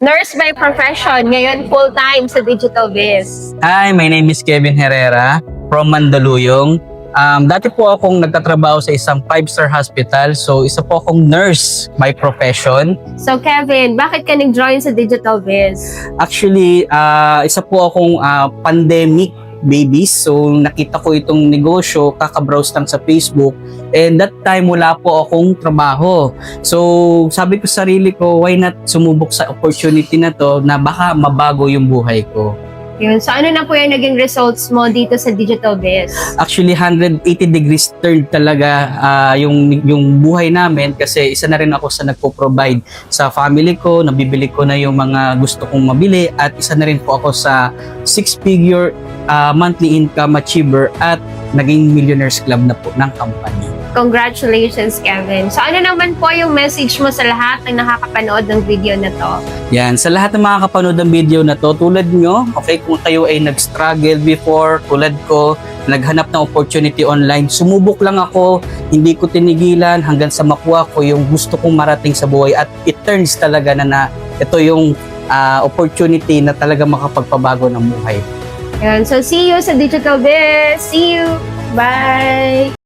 Nurse by profession, ngayon full-time sa Digital Biz. Hi, my name is Kevin Herrera from Mandaluyong. Um, dati po akong nagtatrabaho sa isang five-star hospital. So, isa po akong nurse by profession. So Kevin, bakit ka nag-join sa Digital Biz? Actually, ah, isa po akong ah, pandemic babies. So, nakita ko itong negosyo, kakabrowse lang sa Facebook. And that time, wala po akong trabaho. So, sabi ko sa sarili ko, why not sumubok sa opportunity na to na baka mabago yung buhay ko. Yun. So ano na po yung naging results mo dito sa Digital Biz? Actually 180 degrees turn talaga ah, yung yung buhay namin kasi isa na rin ako sa nagpo-provide sa family ko, nabibili ko na yung mga gusto kong mabili at isa na rin po ako sa six ah, monthly income achiever at naging millionaires club na po ng company. Congratulations, Kevin. So ano naman po yung message mo sa lahat ng nakakapanood ng video na to? Yan, sa lahat ng mga kapanood ng video na to, tulad nyo, okay, kung kayo ay nag-struggle before, tulad ko, naghanap ng opportunity online, sumubok lang ako, hindi ko tinigilan hanggang sa makuha ko yung gusto kong marating sa buhay at it turns talaga na, na ito yung ah, opportunity na talaga makapagpabago ng buhay. Yun. So see you sa Digital Biz. See you. Bye!